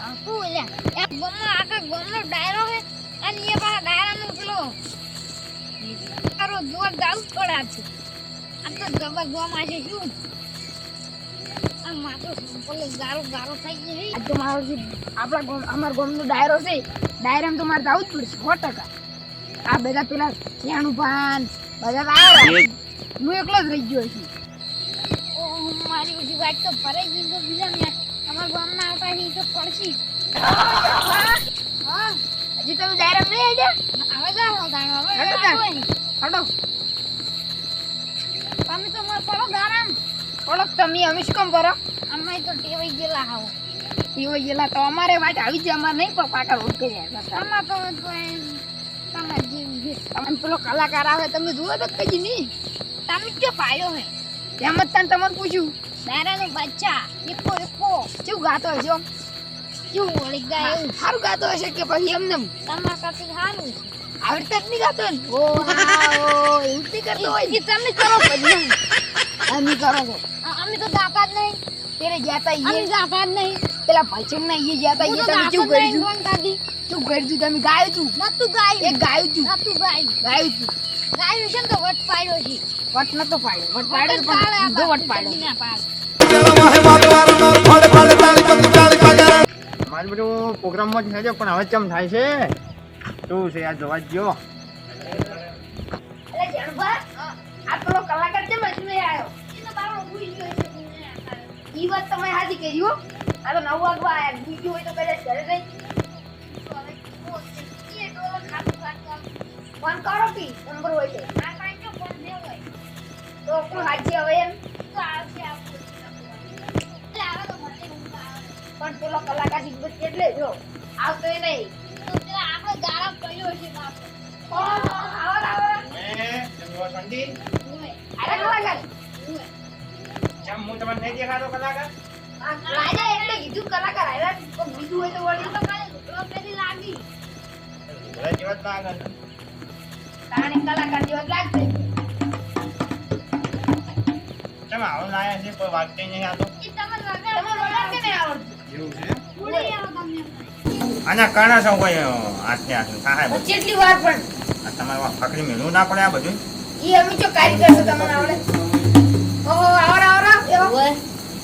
મને આખું ગોમનો ડાયરો હે અને એ પાછા ડાયરાનો પેલો તારો જોર જ. પડે તો આ તો ગબર ગોમ આજે શું આ માથો સંપલે ગારો ગારો થઈ ગયો હે મારો આપણા ગામ અમાર ગામનો ડાયરો છે ડાયરામાં તો મારે જવું જ પડશે સો આ બધા પેલા શિયાળું પાન બધા હું એકલો જ રહી ગયો છું મારી બધી વાત તો ભરાઈ ગઈ બીજા મેં અમારા ગામના આવતા છે ઈ તો પડશી. હા. હજી તમે ડાયરામાં નહીં આવ્યા હવે જાઓ તાણ હવે. હટો તમે તો માર પડો ગારામ ઓળખ તમે અમે શું કામ કરો. અમે તો ટેવાઈ ગયેલા હાવ. એવો ગયેલા તો અમારે વાત આવી જાય અમારે નહીં પણ પાકા રોડ કરી આવ્યા તો તો જેવી તમે પેલો કલાકાર આવે તમે જુઓ તો કઈ નહીં. તમે ક્યાં પાડ્યો હે? એમ જ તને તમને પૂછ્યું. દારાનો બચ્ચા. એકો એકો શું ગાતો હશે કેવું વળી ગયા? એવું સારું ગાતો હશે કે પછી એમને એમ તમારા કરતી સારું. આવડતા જ નહીં ગાતો ને? ઓ હા એવું જ નહીં કરતો હોય તમે કરો પછી અમે કરો છો અમે તો ગાતા જ નહીં. તેરે જાતા ઈએ ગાતા જ નહીં. પેલા ભાઈચંગ ના ઈએ જાતા ઈએ તમે શું કર્યું? શું કર્યું તમે ગાયું છું નતું ગાયું. એક ગાયું છું નતું ગાયું. ગાયું છું ગાયું છે તો વટ પાડ્યો છે. વટ નતો પાડ્યો. વટ વટ પાડ્યો પાડે પણ વટ પાડ્યો. ના. મારે બધું પ્રોગ્રામમાં જ છે પણ હવે ચમ થાય છે? શું છે? આ જોવા જ ગયો અરે આ પેલો કલાકાર છે મજમે આવ્યો. ઈ વાત તમે હાજી કરી હો. આ તો નવ વાગવા આયા. બીજું હોય તો કદાચ ઘરે રહી. ફોન કરો કી નંબર હોય છે. તો કોણ હાજી હવે એમ. પણ પેલો કલાકાર એટલે જો આવતો એ નહીં. ગાળા પડ્યો છે બાપ. આવો આવો ઉવે, અરે કલાકાર જમ હું તમને નહીં દેખાતો કલાકાર રાજા એટલે કીધું કલાકાર આવ્યા તો બીજું હોય તો વળી તો કાલે લુગડો પહેરી લાગી. ઘરે જીવત લાગે છે. તાણે કલાકાર જેવા લાગશે ચમ આવો લાયા છે કોઈ વાગતે નહીં આતો એ તમને વગાડ- તમને વગાડ કે નહીં આવડતું એવું છે પૂરી આવો તમને. આના કારણે સૌ કોઈ હાથને થાય બધું કેટલી વાર પણ. આ તમારે ફકડી મેળવું ના પડે આ બધું ઈ અમે જો કારીગર છે તમને આવડે. ઓહો આવરા આવરા ઓય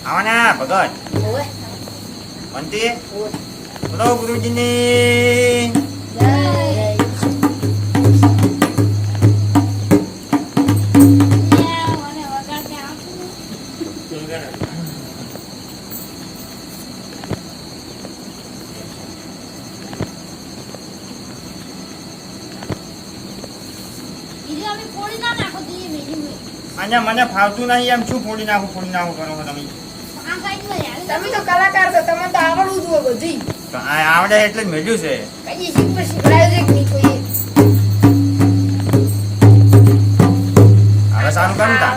આવાના ભગત. ઓય અંતે બોલો ગુરુજીની. મને ફાવતું નહીં એમ શું ફોડી નાખું ફોડી નાખું કરો તમે. તમે તો કલાકાર છો તમને તો આવડવું જોઈએ બધી. આવડે એટલે જ મેળ્યું છે. કઈ શીખ છે કોઈ? હવે સારું કરું તા.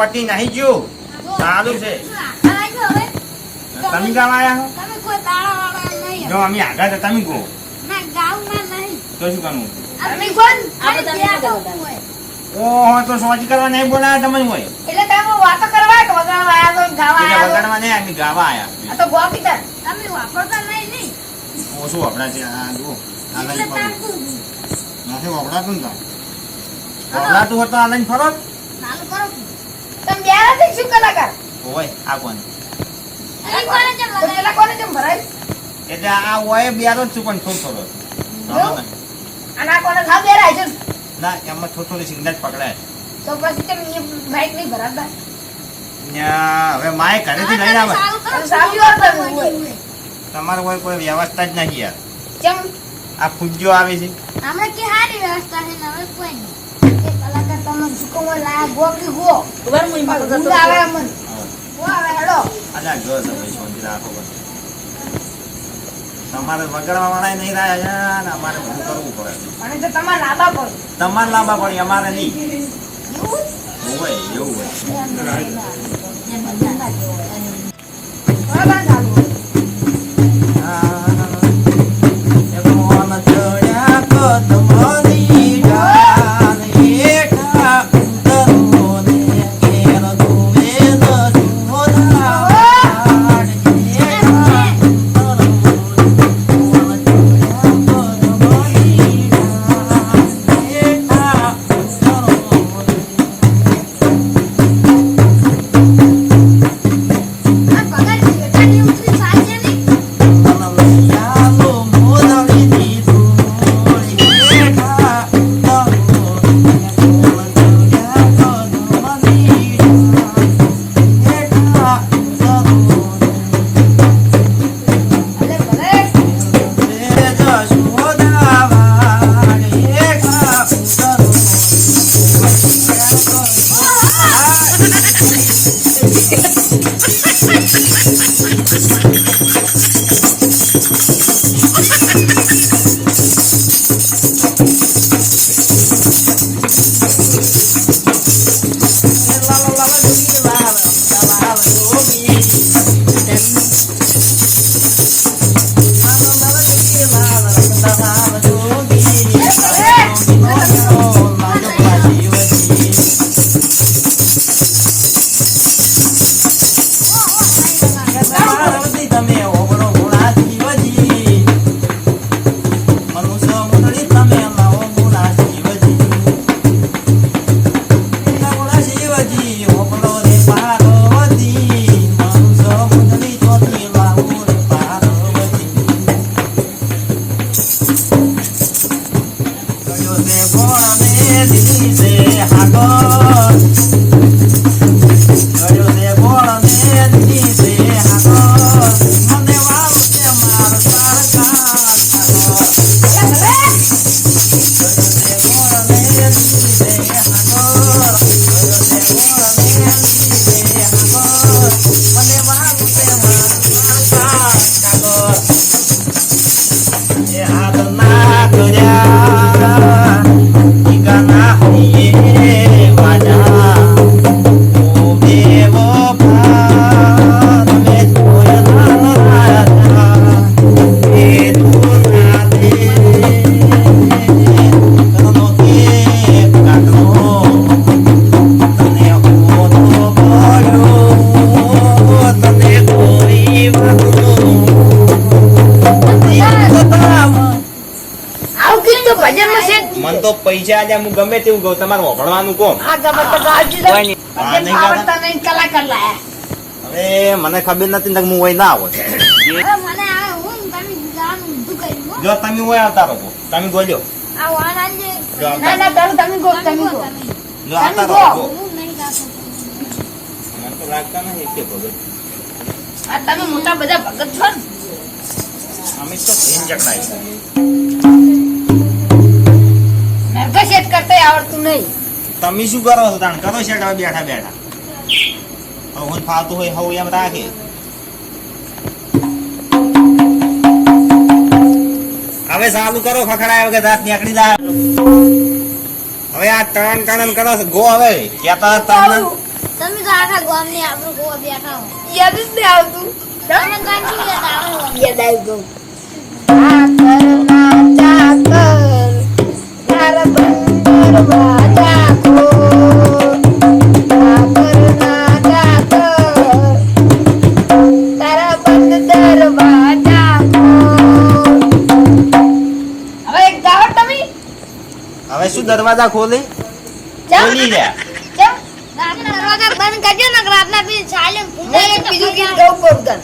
પટી નહીં ગયું. સારું છે. તમે ગામ તમે નહીં. જો, અમે આગળ તમે નહીં. તો શું કરવું તમે કરવા નહીં બોલાયા તમે હોય એટલે તમે વાતો કરવા કે આયા તો ગાવા આયા નહીં અમે ગાવા આયા તો તમે વાપરતા નહીં નહીં. ઓછું વપડા છે આ નથી વપડાતું ને તો વપરાતું હોત તો આ લઈને ફરો કરો. તમે બે નથી શું કલાકાર ઓય આ કોણ? અહીં કોને જેમ તો પેલા કેમ ભરાય? એટલે આ ઓય બેરો છું પણ થોડો થોડો. અને આ કોને થાવ બેરાય છે ના. એમાં થોડું થોડી સિંગલ પકડાય. તો પછી તમે એ નહીં ભરાતા? હવે માય ઘરેથી લઈને આવે. તમારે કોઈ કોઈ વ્યવસ્થા જ નહીં યાર. કેમ આ ફૂજ્યો આવે છે. હમણાં કે સારી વ્યવસ્થા છે ને હવે કોઈ નહીં. એ સુકો મન લાયા ગો કે ગો ખબર મુઈ માં ઊંઘ આવે મન. ગો આવે હેડો. અલા જો તમે શાંતિ રાખો બસ. તમારે વગડવા વાળા નહીં રહ્યા ને અમારે બધું કરવું પડે. અને તો તમારે લાંબા પડે. તમારે લાંબા પડે અમારે નહીં. હોય એવું હોય. ハハハハ! છે. તો પૈસા આજે હું ગમે તેવું કહું તમારે વભળવાનું કોમ. હવે મને ખબર નથી હું હોય ના આવે. જો તમે હોય આવતા રહો. તમે ગોજો જે જો આવતા રહો ગો. ગો. હું નહીં ગાતો. મને તો લાગતા નથી કે ભગત. તમે મોટા બધા ભગત છો ને. અમે તો ધીન શેઠ આવડતું નહીં. તમે શું કરો છો તાણ કરો છે બેઠા બેઠા. હવે હું ફાવતું હોય હવું એમ રાખે. હવે ચાલુ કરો ખખડાય વગર દાંત નીકળી જાય. હવે આ ટણ ટણ કરો છો. ગો હવે. કેતા તમને? તમે તો આખા ગામની આપણો ગો બેઠા હો. યાદ જ નહીં આવતું. તમને કાંઈ યાદ આવે. યાદ આવી ગયું દરવાજા ખોલી? ખોલી રહ્યા દરવાજા બંધ કરજો ને રાતના બી ચાલે મેં બીજું ગીત ગાઉં પડતું.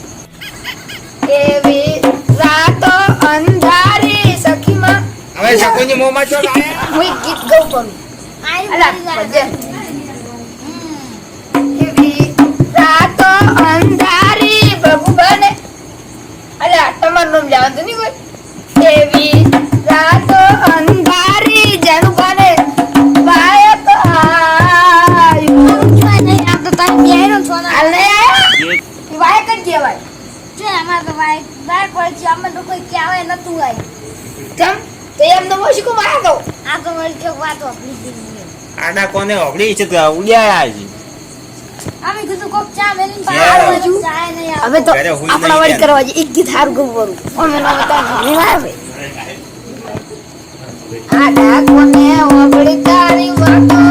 એવી રાતો અંધારી સખીમાં. હવે શકુંજી મોંમાં ચો લાયા? હું ગીત ગાઉં પણ અલા ભજન. એવી રાતો અંધારી ભગવાને અલા તમારું નામ લેવાનું નહીં કોઈ એવી રાતો અંધારી વાય પડી છે અમે કોઈ કહેવાય નતું આય કેમ? તો એમ તો મોશી કો મારા દો આ તો વળી કે વાત વાપરી દીધી આડા કોને ઓગળી છે તો ઉડ્યા છે અમે કીધું કોક ચા મેલીને બહાર. હવે તો આપણા વાળી કરવા છે એક ગીત હારું ગયું વરું અમે ના બતા નહીં આવે. આ ડાકોને ઓગળી તારી વાતો વાતો?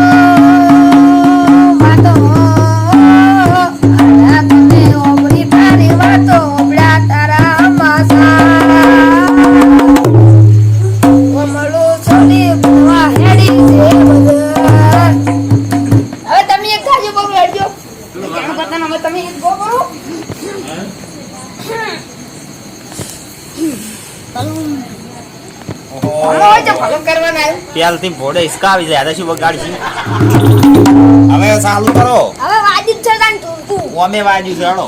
ઓહો હમણાં હોય તો ફોલો કરવાના આવ્યો પેલથી ભોડે હિસકા આવી જાય શું બગાડશે હવે ચાલુ કરો. હવે વાજી છે તાન તું તું. ઓમે વાજ્યું છે હળો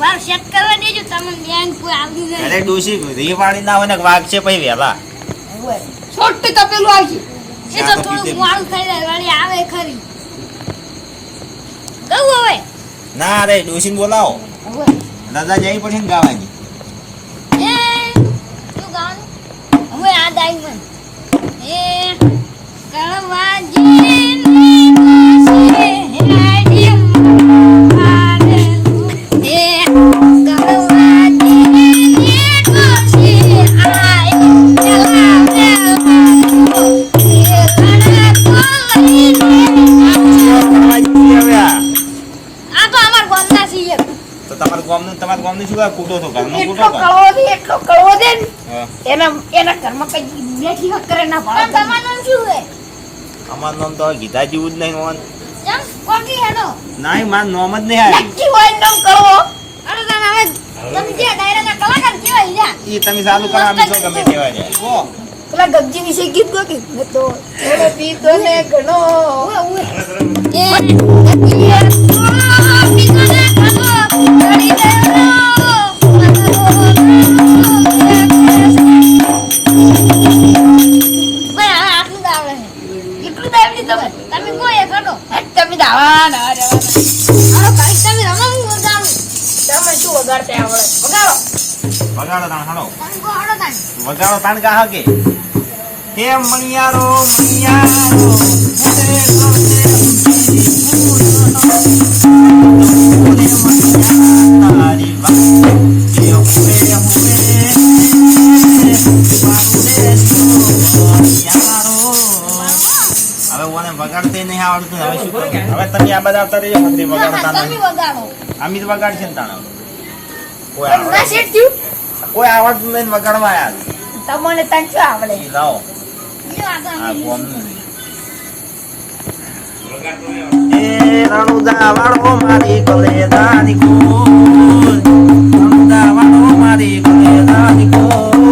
વાર સેટ કરવા દેજો તમને બેંક કોઈ આવડી નહીં અરે ડોશી રી વાળી ના હોય ને વાઘ છે પછી વેલા છોટી તપેલું આવશે એ તો થોડું મોડું થઈ જાય વળી આવે ખરી. હવે? ના અરે ડોશી બોલાવો. દાદા જઈ પછી ગાવાની. હવે આ કઈ બેઠી કરે ના પણ ભાડે તમારું નામ શું છે અમારું નામ તો ગીતા જેવું જ નહીં હોવાનું. જેમ કોકી હેનો નહીં માર નામ જ નહીં આવ્યું નક્કી હોય નામ કરો અરે તને હવે તમે જે ડાયરાના કલાકાર કેવાય જા ઈ તમે ચાલુ કરો અમે તો ગમે કેવાય જા ઓ પેલા ગગજી વિશે ગીત ગો કે મેં તો થોડો પીતો ને ઘણો એ પીતો ને ઘણો ચડી ગયો શું વગાડતા આવડે વગાડો વગાડો તાણ કો હડો વગાડો. તાણ કા હકે હે મણિયારો મણિયારો હે કરને તારી વાત વગાડતે નહીં આવડતું હવે શું કરું હવે તમે આ બધા આવતા રહેજો ફરી વગાડો તમે તાણ વગાડો આમી તો વગાડશે ને તાણ કોઈ પણ ના આવડે શેઠ થયું કોઈ આવડતું નહીં ને વગાડવા આયા તમને તને શું આવડે ઈ લાવો લ્યો આ તો આ અમે કોમનું છે. એ રણુદા વાળો મારી કલેદાની કુલ રણુદા વાળો મારી કલેદાની કુલ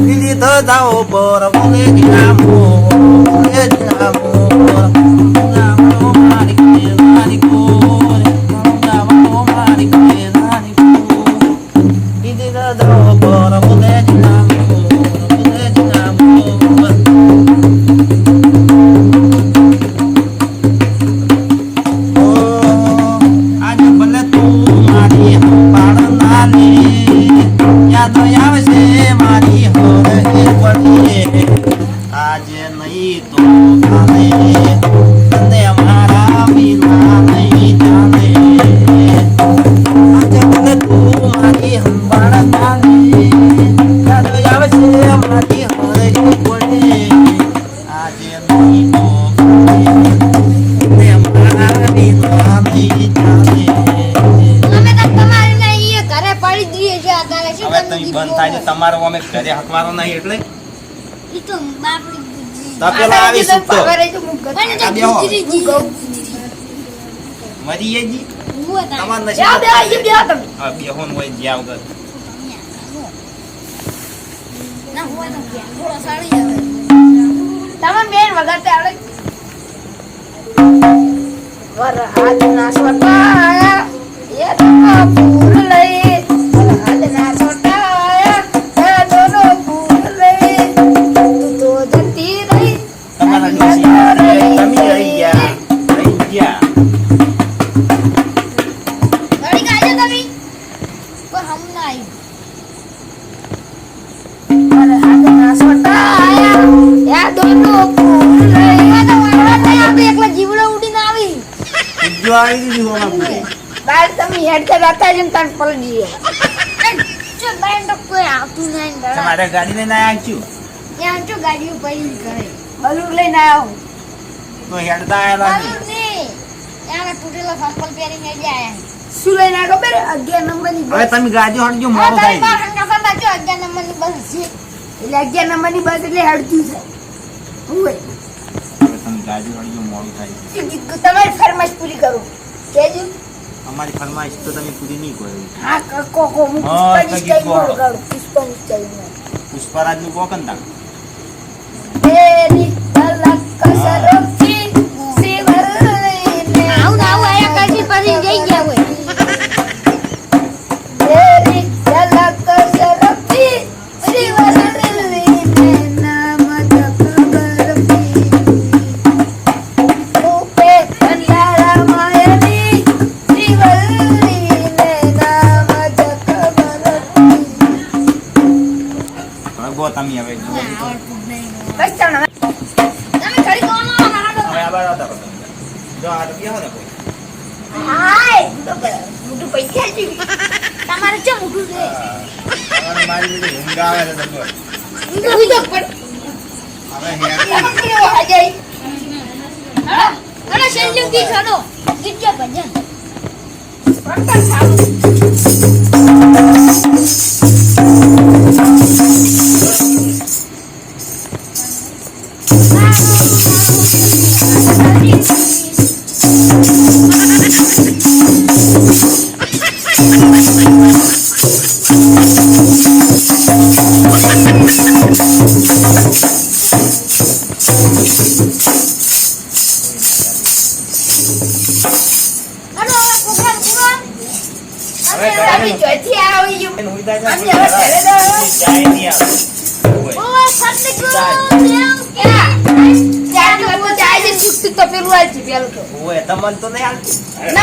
લીલી ધજાઓ પર બોલે જીનામો તમારો અમે ઘરે હકવારો નહીં એટલે? ઈ તો તપેલો આવી મરી તમાર નસીબ બે આઈ બે તમે. હોય જ્યાં વગર ના હોય તો થોડો સાડી આવે. તમે બેન વગાડતા આવડે સોટાયા એ આવતું નહીં તમારે ગાડી લઈને આવ્યા છું ત્યાં જો ગાડી ઉપર કરે બલૂર લઈને આવ્યો તો હેડતા આવ્યા બલૂર નહીં. ત્યાં તૂટેલો સંપલ પહેરીને જ આયા. શું લઈને આવ્યા ખબર? અગિયાર નંબરની હવે બસ. તમે ગાડી મોડું થાય. અગિયાર નંબરની બસ છે. એટલે અગિયાર નંબરની બસ એટલે હડતું છે. હોય. તમે ગાડી હળજો મોડું થાય. તમારી ફરમાઈશ પૂરી કરું. કેજો. અમારી ફરમાઈશ તો તમે પૂરી નહીં કરો હા ક- કો કો હું પુષ્પાની સ્ટાઈલમાં ગાડું પુષ્પાની સ્ટાઈલમાં પુષ્પરાજનું કોકન તા તેરી ઝલક કસરતી જો આ તો બેહો ને કોઈ હાય મોટું પૈસા તમારે છે? હવે મારી બધી ઊંઘ છે તમને. ઉઈ તો પણ હવે હેડ કેવો હાજાઈ અને છેલ્લું ગીત હલો ગીત કે ભજન ઓય તમને તો નહીં હાલતું.